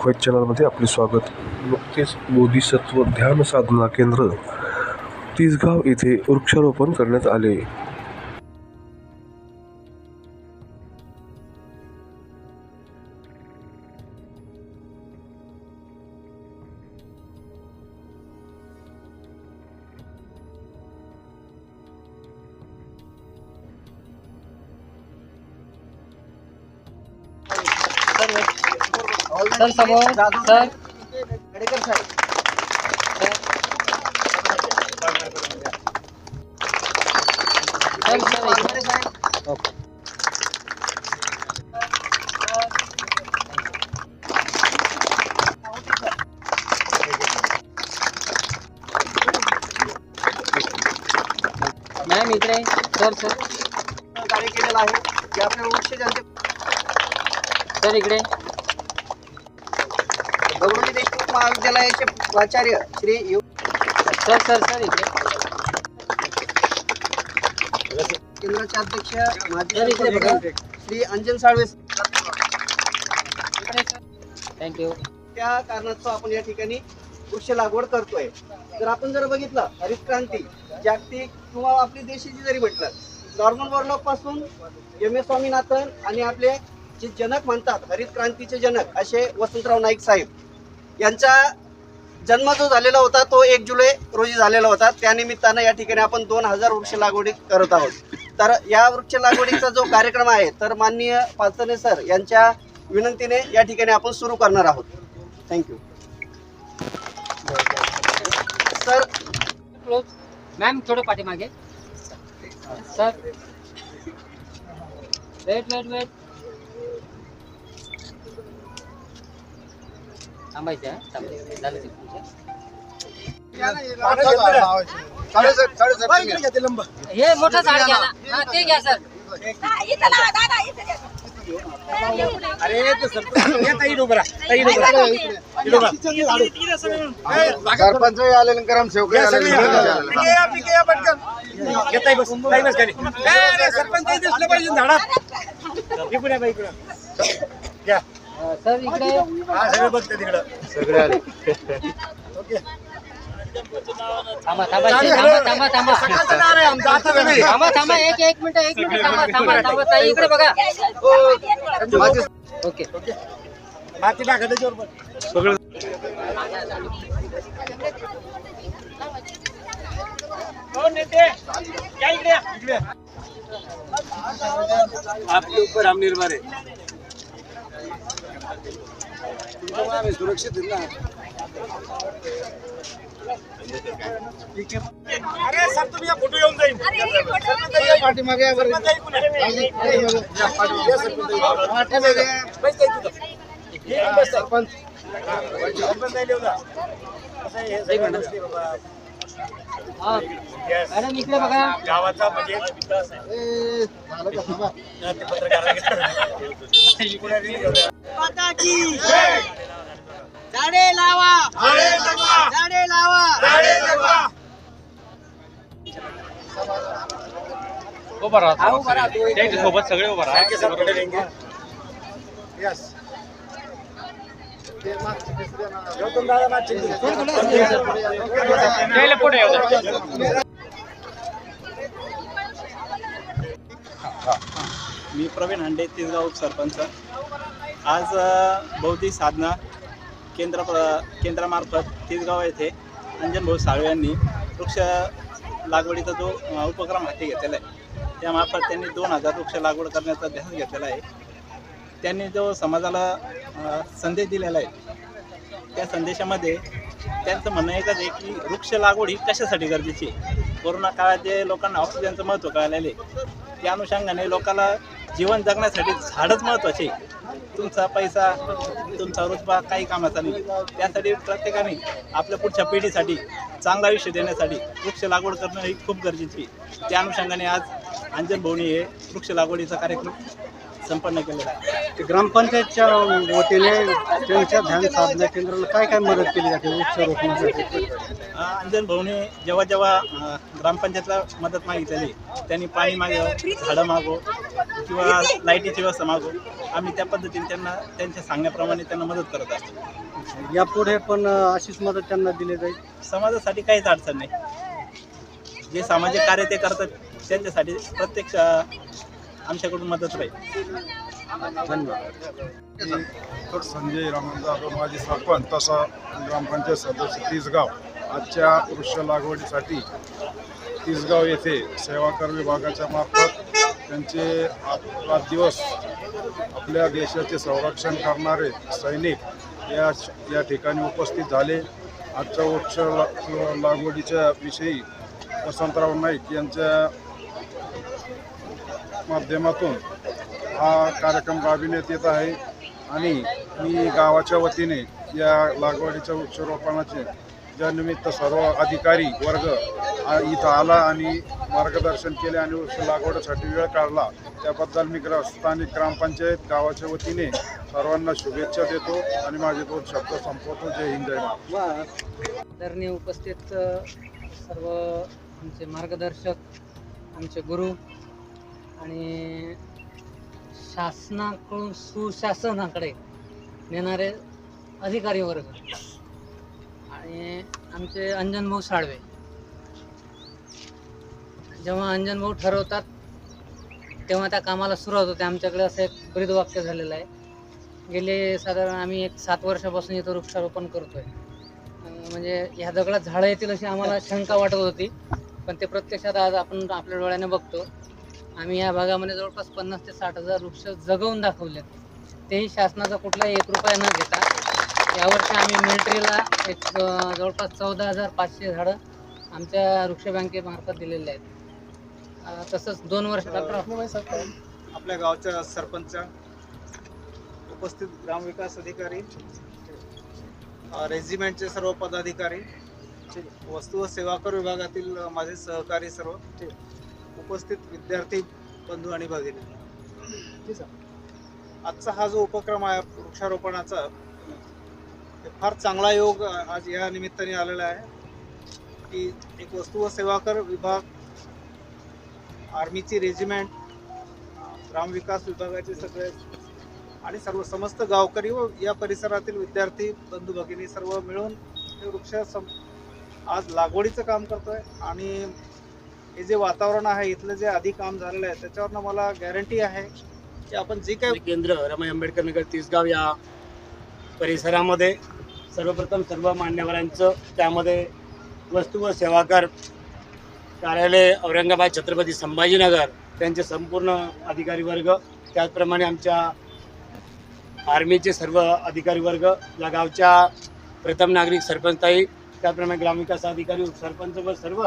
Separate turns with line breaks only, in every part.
Fight चॅनलमध्ये आपले स्वागत. नुकतेच बोधिसत्व ध्यान साधना केंद्र तिसगाव येथे वृक्षारोपण करण्यात आले.
सर समोर सर सर सर इकडे. मॅम इकडे सर सर
कार्य केलेलं आहे आपल्या वृक्ष जयंती
सर इकडे।
गौरवजी देशमुख महाविद्यालयाचे प्राचार्य Shri U
sir sir sir
केंद्राचे अध्यक्ष माजी श्री अंजन साळवे
थँक्यू
त्या कारणास्तव आपण या ठिकाणी वृक्ष लागवड करतोय. जर आपण जर बघितलं हरित क्रांती जागतिक किंवा आपली देशाची जरी म्हटलं नॉर्मन बोरलॉकपासून एम एस स्वामीनाथन आणि आपले जे जनक म्हणतात हरित क्रांतीचे जनक असे वसंतराव नाईक साहेब यांचा जन्म जो झालेला होता तो एक जुलै रोजी झालेला होता. त्यानिमित्तानं या ठिकाणी आपण दोन हजार वृक्ष लागवडी करत आहोत. तर या वृक्ष लागवडीचा जो कार्यक्रम आहे तर माननीय पाचने सर यांच्या विनंतीने या ठिकाणी आपण सुरू करणार आहोत. थँक्यू सर
मॅम थोडं पाठीमागे. सर वेट वेट वेट थांबायचं आहे, थांबायचं झालं ते तुमचं. हे मोठं झाड घ्या ना. हा ते घ्या सर.
सरपंच आलेले ग्रामसेवक
अं, सर इकडे
सगळे आले.
थांबा थांबा इथे थांबा थांबा थांबा. थांबा थांबा एक एक मिनिट एक मिनिट थांबा थांबा थांबा ताई इकडे बघा. ओके.
आपके ऊपर हम निर्भर है आम्ही सुरक्षित ना. पाठीमागे या बरं. हा, सरपंच.
हा मॅडम इकडे बघा.
गावाचा म्हणजे विकास आहे
झालं का थांबा.
ते पत्रकाराला
झाडे लावा झाडे लावा.
हा, उभा राहा.
सोबत सगळे. उभा राहा.
Yes. ते मागची पिशवी द्या. ना.
मी प्रवीण हांडे तिसगाव उपसरपंच आज बौद्धिक साधना केंद्र प्र- केंद्रामार्फत तिसगाव येथे अंजनभाऊ साळवे यांनी वृक्ष लागवडीचा जो उपक्रम हाती घेतलेला आहे त्यामार्फत त्यांनी दोन हजार वृक्ष लागवड करण्याचा ध्यास घेतलेला आहे त्यांनी जो समाजाला संदेश दिलेला आहे त्या संदेशामध्ये त्यांचं म्हणणं एकच आहे की वृक्ष लागवड ही कशासाठी गरजेची आहे कोरोना काळात जे लोकांना ऑक्सिजनचं महत्त्व कळालेलं आहे त्या अनुषंगाने लोकांना जीवन जगण्यासाठी झाडच महत्त्वाचे आहे. तुमचा पैसा तुमचा रुतबा काही कामाचा नाही. त्यासाठी प्रत्येकाने आपल्या पुढच्या पिढीसाठी चांगलं आयुष्य देण्यासाठी वृक्ष लागवड करणं ही खूप गरजेची आहे. त्या अनुषंगाने आज अंजन भवनी हे वृक्ष लागवडीचा कार्यक्रम संपन्न केलेला आहे.
ते ग्रामपंचायतच्या वतीने त्यांच्या ध्यान साधना केंद्राला काय काय मदत केली जाते? वृक्षारोपणासाठी
अ, अंजन भाऊने जेव्हा जेव्हा ग्रामपंचायतला मदत मागितलेली त्यांनी पाणी मागो झाडं मागो किंवा लाईटीची व्यवस्था मागो आम्ही त्या पद्धतीने त्यांना त्यांच्या सांगण्याप्रमाणे त्यांना मदत करत असतो.
यापुढे पण अशीच मदत त्यांना दिली जाईल?
समाजासाठी काहीच अडचण नाही. जे सामाजिक कार्य ते करतात त्यांच्यासाठी प्रत्यक्ष अ, आमच्याकडून मदत राहील.
तर संजय रामन जाधव माजी सरपंच तसा ग्रामपंचायत सदस्य तिसगाव. आजच्या वृक्ष लागवडीसाठी तिसगाव येथे सेवाकर विभागाच्या मार्फत त्यांचे आठ दिवस आपल्या देशाचे संरक्षण करणारे सैनिक या या ठिकाणी उपस्थित झाले. आजच्या वृक्ष लागवडीच्या विषयी वसंतराव नाईक यांच्या माध्यमातून हा कार्यक्रम राबविण्यात येत आहे. आणि मी गावाच्या वतीने या लागवडीच्या वृक्षारोपणाचे ज्यानिमित्त सर्व अधिकारी वर्ग इथं आला आणि मार्गदर्शन केले आणि वृक्ष लागवडीसाठी वेळ काढला त्याबद्दल मी ग्र स्थानिक ग्रामपंचायत गावाच्या वतीने सर्वांना शुभेच्छा देतो आणि माझे दोन शब्द संपवतो. जय हिंद जय महाराष्ट्र.
आदरणीय उपस्थित सर्व आमचे मार्गदर्शक आमचे गुरु आणि शासनाकडून सुशासनाकडे नेणारे अधिकारी वर्ग. आणि आमचे अंजनभाऊ साळवे. जेव्हा अंजनभाऊ ठरवतात तेव्हा त्या कामाला सुरुवात होते. आमच्याकडे असं एक ब्रीदवाक्य झालेलं आहे. गेले साधारण आम्ही एक सात वर्षापासून इथं वृक्षारोपण करतोय. म्हणजे ह्या दगडात झाडं येतील अशी आम्हाला शंका वाटत होती. पण ते प्रत्यक्षात आज आपण आपल्या डोळ्याने बघतो. आम्ही या भागामध्ये जवळपास पन्नास ते साठ हजार वृक्ष जगवून दाखवलेत. तेही शासनाचा कुठलाही एक रुपया न घेता. यावर्षी आम्ही मिलिटरीला एक जवळपास चौदा हजार पाचशे झाडं आमच्या वृक्ष बँकेमार्फत दिलेले आहेत. तसंच दोन वर्ष डॉक्टर
आपल्या गावच्या सरपंच उपस्थित ग्रामविकास अधिकारी रेजिमेंटचे सर्व पदाधिकारी वस्तू व सेवा कर विभागातील माझे सहकारी सर्व उपस्थित विद्यार्थी बंधू आणि भगिनी. आजचा हा जो उपक्रम आहे वृक्षारोपणाचा फार चांगला योग आज या निमित्ताने आलेला आहे. की एक वस्तू व सेवा कर विभाग आर्मीची रेजिमेंट ग्रामविकास विभागाचे सगळे आणि सर्व समस्त गावकरी व या परिसरातील विद्यार्थी बंधू भगिनी सर्व मिळून हे वृक्ष सम आज लागवडीचं काम करतोय. आणि हे जे वातावरण आहे इथलं जे आधी काम झालेलं आहे त्याच्यावरनं मला गॅरंटी आहे की आपण जे काही
केंद्र रमाई आंबेडकर नगर तिसगाव या परिसरामध्ये सर्वप्रथम सर्व मान्यवरांचं त्यामध्ये वस्तू व सेवाकर कार्यालय औरंगाबाद छत्रपती संभाजीनगर त्यांचे संपूर्ण अधिकारी वर्ग त्याचप्रमाणे आमच्या आर्मीचे सर्व अधिकारी वर्ग या गावच्या प्रथम नागरिक सरपंचताई त्याचप्रमाणे ग्रामविकास अधिकारी उपसरपंच व सर्व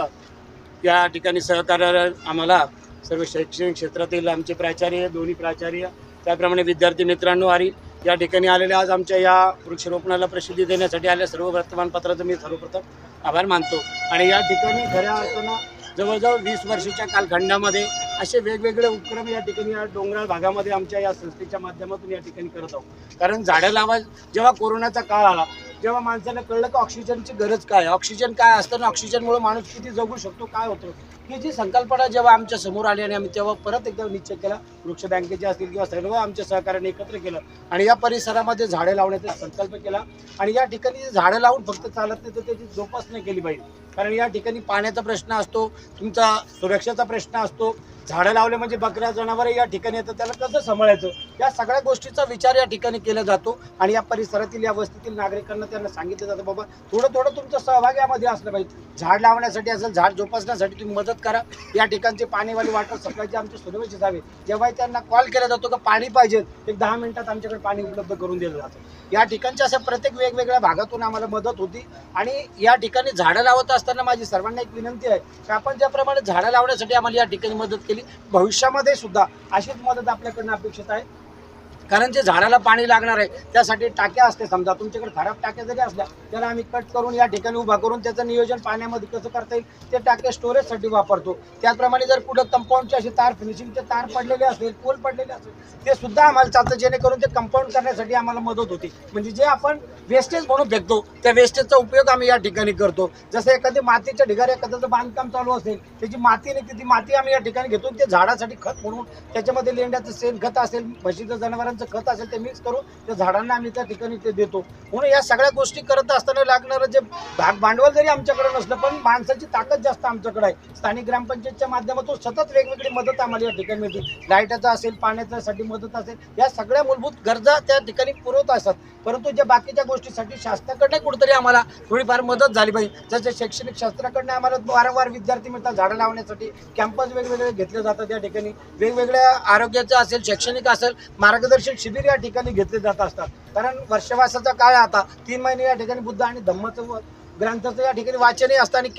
या ठिकाणी सहकार्य आम्हाला सर्व शैक्षणिक क्षेत्रातील आमचे प्राचार्य दोन्ही प्राचार्य त्याप्रमाणे विद्यार्थी मित्रांनो आणि या ठिकाणी आलेल्या आज आमच्या या वृक्षारोपणाला प्रसिद्धी देण्यासाठी आलेल्या सर्व वर्तमानपत्राचं मी सर्वप्रथम आभार मानतो. आणि या ठिकाणी खऱ्या अर्थानं जवळजवळ वीस वर्षाच्या कालखंडामध्ये असे वेगवेगळे उपक्रम या ठिकाणी या डोंगराळ भागामध्ये आमच्या या संस्थेच्या माध्यमातून या ठिकाणी करत आहोत. कारण झाडं लावा जेव्हा कोरोनाचा काळ आला जेव्हा माणसाला कळलं की ऑक्सिजनची गरज काय आहे, ऑक्सिजन काय असतं ऑक्सिजनमुळे माणूस किती जगू शकतो काय होतं ही जी संकल्पना जेव्हा आमच्यासमोर आली आणि आम्ही तेव्हा परत एकदा निश्चय केला वृक्ष बँकेचे असतील किंवा सर्व आमच्या सहकार्याने एकत्र केलं आणि या परिसरामध्ये झाडे लावण्याचा संकल्प केला आणि या ठिकाणी झाडं लावून फक्त चालत नाही तर त्याची जोपासना केली पाहिजे. कारण या ठिकाणी पाण्याचा प्रश्न असतो तुमचा सुरक्षेचा प्रश्न असतो. झाडं लावले म्हणजे बकऱ्या जनावर या ठिकाणी येतं त्याला कसं सांभाळायचं? या सगळ्या गोष्टीचा विचार या ठिकाणी केला जातो आणि या परिसरातील या वस्तीतील नागरिकांना त्यांना सांगितलं जातं बाबा थोडं थोडं तुमचं सहभाग यामध्ये असलं पाहिजे. झाड लावण्यासाठी असेल झाड जोपासण्यासाठी तुम्ही मदत करा. या ठिकाणचे पाणीवाली वॉटर सप्लायचे आमचे सुरक्षित जावे जेव्हा त्यांना कॉल केला जातो का पाणी पाहिजे एक दहा मिनिटात आमच्याकडे पाणी उपलब्ध करून दिलं जातं. या ठिकाणच्या अशा प्रत्येक वेगवेगळ्या भागातून आम्हाला मदत होती आणि या ठिकाणी झाडं लावत असताना असताना माझी सर्वांना एक विनंती आहे की आपण ज्याप्रमाणे झाडं लावण्यासाठी आम्हाला या ठिकाणी मदत केली भविष्यामध्ये सुद्धा अशीच मदत आपल्याकडनं अपेक्षित आहे. कारण जे झाडाला पाणी लागणार आहे त्यासाठी टाक्या असते. समजा तुमच्याकडे खराब टाक्या जरी असल्या त्याला आम्ही कट करून या ठिकाणी उभा करून त्याचं नियोजन पाण्यामध्ये कसं करता येईल ते टाक्या स्टोरेजसाठी वापरतो. त्याचप्रमाणे जर कुठं कंपाऊंडचे असे तार फिनिशिंगचे तार पडलेले असेल पोल पडलेले असेल ते सुद्धा आम्हाला चालतं जेणेकरून ते कंपाऊंड करण्यासाठी आम्हाला मदत होते. म्हणजे जे आपण वेस्टेज म्हणून फेकतो त्या वेस्टेजचा उपयोग आम्ही या ठिकाणी करतो. जसं एखादी मातीच्या ढिगारी एखाद्याचं बांधकाम चालू असेल त्याची माती नाही ती माती आम्ही या ठिकाणी घेतो ते झाडासाठी खत म्हणून त्याच्यामध्ये लेंड्याचं शेण खत असेल म्हशीचं जनावरांचं खत असेल ते मिक्स करून त्या झाडांना आम्ही त्या ठिकाणी ते देतो. म्हणून या सगळ्या गोष्टी करत असताना लागणारं जे भाग भांडवल जरी आमच्याकडे नसलं पण माणसाची ताकद जास्त आमच्याकडे आहे. स्थानिक ग्रामपंचायतच्या माध्यमातून सतत वेगवेगळी मदत आम्हाला या ठिकाणी मिळते. लाईटाचं असेल पाण्याच्यासाठी मदत असेल या सगळ्या मूलभूत गरजा त्या ठिकाणी पुरवत असतात. परंतु ज्या बाकीच्या गोष्टीसाठी शासनाकडनं कुठेतरी आम्हाला थोडीफार मदत झाली पाहिजे. जसं शैक्षणिक शास्त्राकडनं आम्हाला वारंवार विद्यार्थी मिळतात झाडं लावण्यासाठी. कॅम्पस वेगवेगळे घेतले जातात या ठिकाणी. वेगवेगळ्या आरोग्याचं असेल शैक्षणिक असेल मार्गदर्शन शिबिर या ठिकाणी घेतले जात असतात. कारण वर्षवासाचा काळ आता. तीन महिने या ठिकाणी बुद्ध आणि धम्माचं ग्रंथाचं या ठिकाणी वाचनही असतं आणि